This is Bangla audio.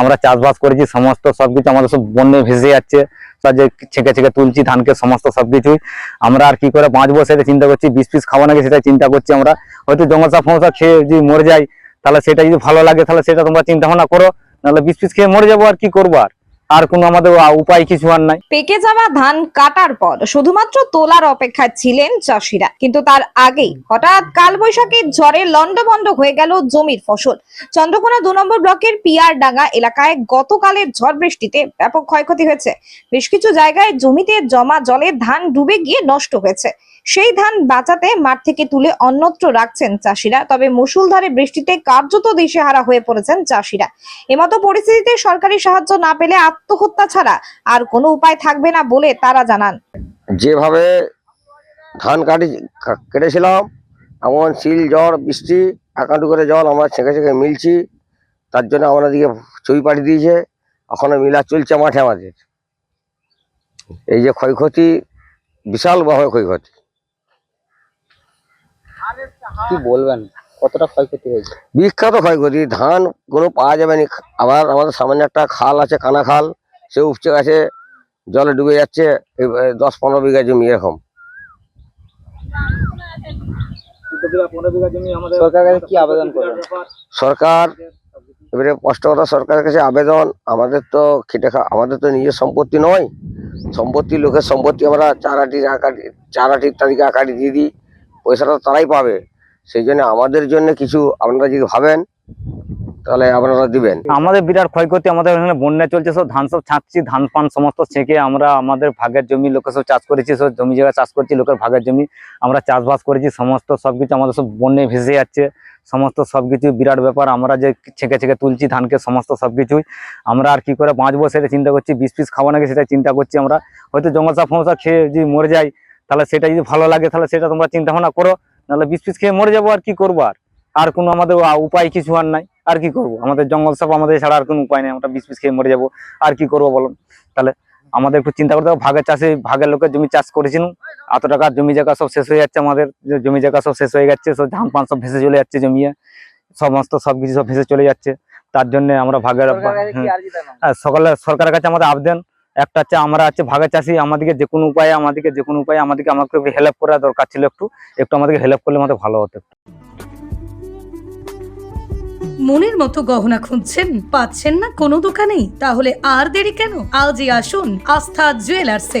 আমরা চাষবাস করেছি, সমস্ত সবকিছু আমাদের সব বন্যে ভেসে যাচ্ছে। সব যে ছেঁকে ছেঁকে তুলছি, ধানকে, সমস্ত সবকিছুই। আমরা আর কি করে বাঁচবো সেটা চিন্তা করছি, বিষ পিস খাব নাকি সেটা চিন্তা করছি আমরা। হয়তো জঙ্গল ফমসা খেয়ে যদি মরে যাই, তাহলে সেটা যদি ভালো লাগে, তাহলে সেটা তোমরা চিন্তা ভাবনা করো, নাহলে বিষ পিস খেয়ে মরে যাব, আর কি করব আর? আর কোনো আমাদের উপায় কিছু আর নাই। পেকে যাওয়া ধান কাটার পর শুধুমাত্র তোলার অপেক্ষায় ছিলেন চাষিরা। কিন্তু তার আগেই হঠাৎ কালবৈশাখীর ঝড়ে লন্ডভন্ড হয়ে গেল জমির ফসল। চন্দ্রকোনা দু নম্বর ব্লকের পিয়ারডাঙ্গা এলাকায় গতকালের ঝড় বৃষ্টিতে ব্যাপক ক্ষয়ক্ষতি হয়েছে। বেশ কিছু জায়গায় জমিতে জমা জলে ধান ডুবে গিয়ে নষ্ট হয়েছে। সেই ধান বাঁচাতে মাঠ থেকে তুলে অন্যত্র রাখছেন চাষিরা, তবে মুষলধারে বৃষ্টিতে কার্যত দিশেহারা হয়ে পড়েছেন চাষিরা। এমতো পরিস্থিতিতে সরকারি সাহায্য না পেলে আত্মহত্যা ছাড়া আর কোনো উপায় থাকবে না বলে তারা জানান। যেভাবে ধান কাটি কেটেছিলাম এমন শিল ঝড় বৃষ্টি একান্টু করে জল আমরা ছেঁকে ছেঁকে মিলছি তার জন্য আমাদের দিকে চুই পাড়ি দিয়েছে এখনও মিলা চলছে মাঠে আমাদের। এই যে ক্ষয়ক্ষতি বিশালভাবে ক্ষয়ক্ষতি। কি বলবেন? কতটা ক্ষয়ক্ষতি হয়েছে? বিখ্যাত ক্ষয়ক্ষতি। ধান কোনো পাওয়া যাবে না। আবার আমাদের সামনে একটা খাল আছে কানা খাল। সে উপচে গেছে জলে ডুবে যাচ্ছে দশ পনেরো বিঘা জমি এরকম। সরকার এবারে স্পষ্ট কথা সরকারের কাছে আবেদন। আমাদের তো খেটে খা আমাদের তো নিজের সম্পত্তি নয়। সম্পত্তি লোকের সম্পত্তি আমরা চার আটি চার আটি তারিখে আকাটি দিয়ে দিই। পয়সাটা তারাই পাবে। সেই জন্য আমাদের জন্য কিছু আপনারা যদি ভাবেন, তাহলে আপনারা দিবেন। আমাদের বিরাট ক্ষয়ক্ষতি আমাদের এখানে বন্যা চলছে, সব ধান সব ছাঁকছি ধান পান সমস্ত ছেঁকে আমরা আমাদের ভাগের জমি, লোকে সব চাষ করেছি, সব জমি জায়গা চাষ করছি, লোকের ভাগের জমি আমরা চাষবাস করেছি, সমস্ত সবকিছু আমাদের সব বন্যায় ভেসে যাচ্ছে, সমস্ত সব সবকিছু বিরাট ব্যাপার, আমরা যে ছেঁকে ছেঁকে তুলছি ধানকে, সমস্ত সব কিছুই, আমরা আর কি করে বাঁচবো সেটা চিন্তা করছি বিষ পিস খাব নাকি সেটা চিন্তা করছি আমরা, হয়তো জঙ্গল সাপ ফমসা খেয়ে যদি মরে যাই, তাহলে সেটা যদি ভালো লাগে, তাহলে সেটা তোমরা চিন্তা ভাবনা করো নাহলে বিষ পিস খেয়ে মরে যাব আর কি করব আর? আর কোনো আমাদের উপায় কিছু আর নাই আর কি করব? আমাদের জঙ্গল সাপ আমাদের ছাড়া আর কোনো উপায় নেই আমরা বিষ পিস খেয়ে মরে যাব আর কি করব বলুন? তাহলে আমাদের একটু চিন্তা করতে হবে ভাগের চাষে ভাগের লোকের জমি চাষ করেছিলাম এত টাকার জমি জায়গা সব শেষ হয়ে যাচ্ছে আমাদের জমি জায়গা সব শেষ হয়ে যাচ্ছে সব ধান পান সব ভেসে চলে যাচ্ছে জমিয়ে সমস্ত সবকিছু সব ভেসে চলে যাচ্ছে তার জন্য আমরা ভাগের হ্যাঁ, সকালে সরকারের কাছে আমাদের আবেদন একটা হচ্ছে আমরা হচ্ছে ভাগা চাষি, আমাদেরকে যে কোনো উপায়ে, আমাদেরকে যে কোনো উপায়ে, আমাদেরকে আমাকে হেল্প করা দরকার ছিল একটু একটু আমাদেরকে হেল্প করলে আমাদের ভালো হতো একটু। মনের মতো গহনা খুঁজছেন? পাচ্ছেন না কোনো দোকানেই? তাহলে আর দেরি কেন? আজই আসুন আস্থা জুয়েলার্সে